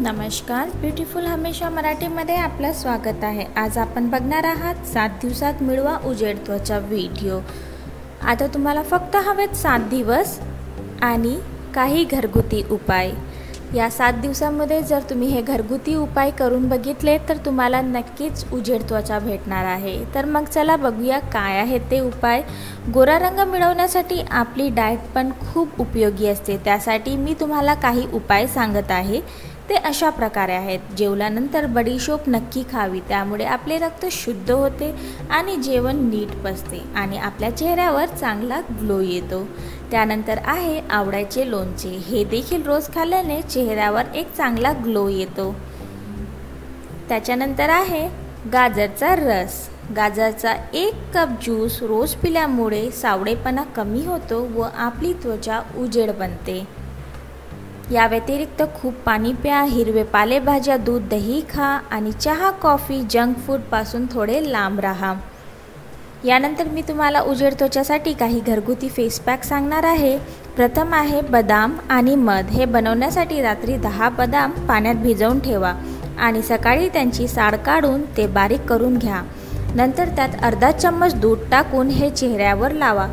नमस्कार. ब्युटिफुल हमेशा मराठीमध्ये आपलं स्वागत आहे. आज आपण बघणार आहात सात दिवसात मिळवा उजेड त्वचा व्हिडिओ. आता तुम्हाला फक्त हवेत सात दिवस आणि काही घरगुती उपाय. या सात दिवसामध्ये जर तुम्ही हे घरगुती उपाय करून बघितले तर तुम्हाला नक्कीच उजेड त्वचा भेटणार आहे. तर मग चला बघूया काय आहे ते उपाय. गोरा रंग मिळवण्यासाठी आपली डाएट पण खूप उपयोगी असते. त्यासाठी मी तुम्हाला काही उपाय सांगत आहे. ते अशा प्रकारे आहेत. जेवल्यानंतर बडीशोप नक्की खावी. त्यामुळे आपले रक्त शुद्ध होते आणि जेवण नीट पसते आणि आपल्या चेहऱ्यावर चांगला ग्लो येतो. त्यानंतर आहे आवडायचे लोणचे. हे देखील रोज खाल्ल्याने चेहऱ्यावर एक चांगला ग्लो येतो. त्याच्यानंतर आहे गाजरचा रस. गाजरचा एक कप ज्यूस रोज पिल्यामुळे सावळेपणा कमी होतो व आपली त्वचा उजेड बनते. या व्यतिरिक्त खूप पाणी प्या हिरवे पालेभाज्या दूध दही खा आणि चहा कॉफी जंक फूडपासून थोडे लांब राहा. यानंतर मी तुम्हाला उजेड त्वचासाठी काही घरगुती फेस पॅक सांगणार आहे. प्रथम आहे बदाम आणि मध. हे बनवण्यासाठी रात्री दहा बदाम पाण्यात भिजवून ठेवा आणि सकाळी त्यांची साड काढून ते बारीक करून घ्या. नंतर त्यात अर्धा चम्मच दूध टाकून हे चेहऱ्यावर लावा.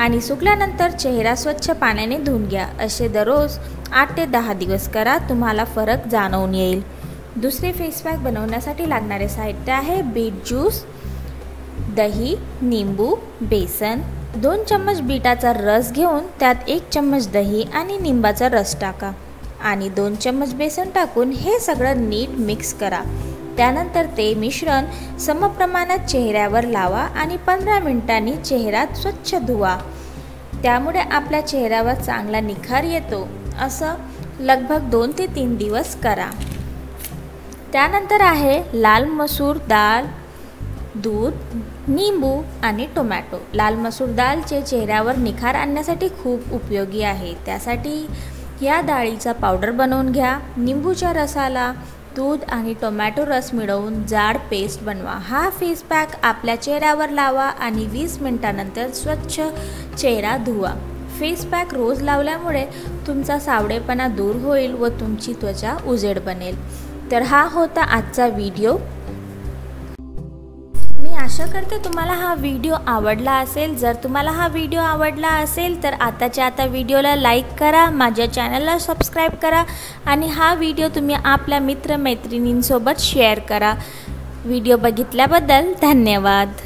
आणि सुकल्यानंतर चेहरा स्वच्छ पाण्याने धुवून घ्या. असे दररोज आठ ते दहा दिवस करा तुम्हाला फरक जाणवून येईल. दुसरे फेस पॅक बनवण्यासाठी लागणारे साहित्य आहे बीट ज्यूस दही निंबू बेसन. दोन चम्मच बीटाचा रस घेऊन त्यात एक चम्मच दही आणि निंबाचा रस टाका. आणि दोन चम्मच बेसन टाकून हे सगळं नीट मिक्स करा. त्यानंतर ते मिश्रण समप्रमाणात चेहऱ्यावर लावा आणि पंधरा मिनिटांनी चेहरा स्वच्छ धुवा. त्यामुळे आपल्या चेहऱ्यावर चांगला निखार येतो. असं लगभग दोन ते तीन दिवस करा. त्यानंतर आहे लाल मसूर डाळ दूध निंबू आणि टोमॅटो. लाल मसूर डाळचे चेहऱ्यावर निखार आणण्यासाठी खूप उपयोगी आहे. त्यासाठी या डाळीचा पावडर बनवून घ्या. निंबूच्या रसाला दूध आणि टोमॅटो रस मिळवून जाड पेस्ट बनवा. हा फेस पॅक आपल्या चेहऱ्यावर लावा आणि वीस मिनिटानंतर स्वच्छ चेहरा धुवा. फेस पॅक रोज लावल्यामुळे तुमचा सावडेपणा दूर होईल व तुमची त्वचा उजेड बनेल. तर हा होता आजचा व्हिडिओ आशा करते तुम्हाला हा व्हिडिओ आवडला असेल. जर तुम्हाला हा व्हिडिओ आवडला असेल तर आताच्या आता व्हिडिओला लाईक करा माझ्या चॅनलला सबस्क्राईब करा आणि हा व्हिडिओ तुम्ही आपल्या मित्रमैत्रिणींसोबत शेअर करा. व्हिडिओ बघितल्याबद्दल धन्यवाद.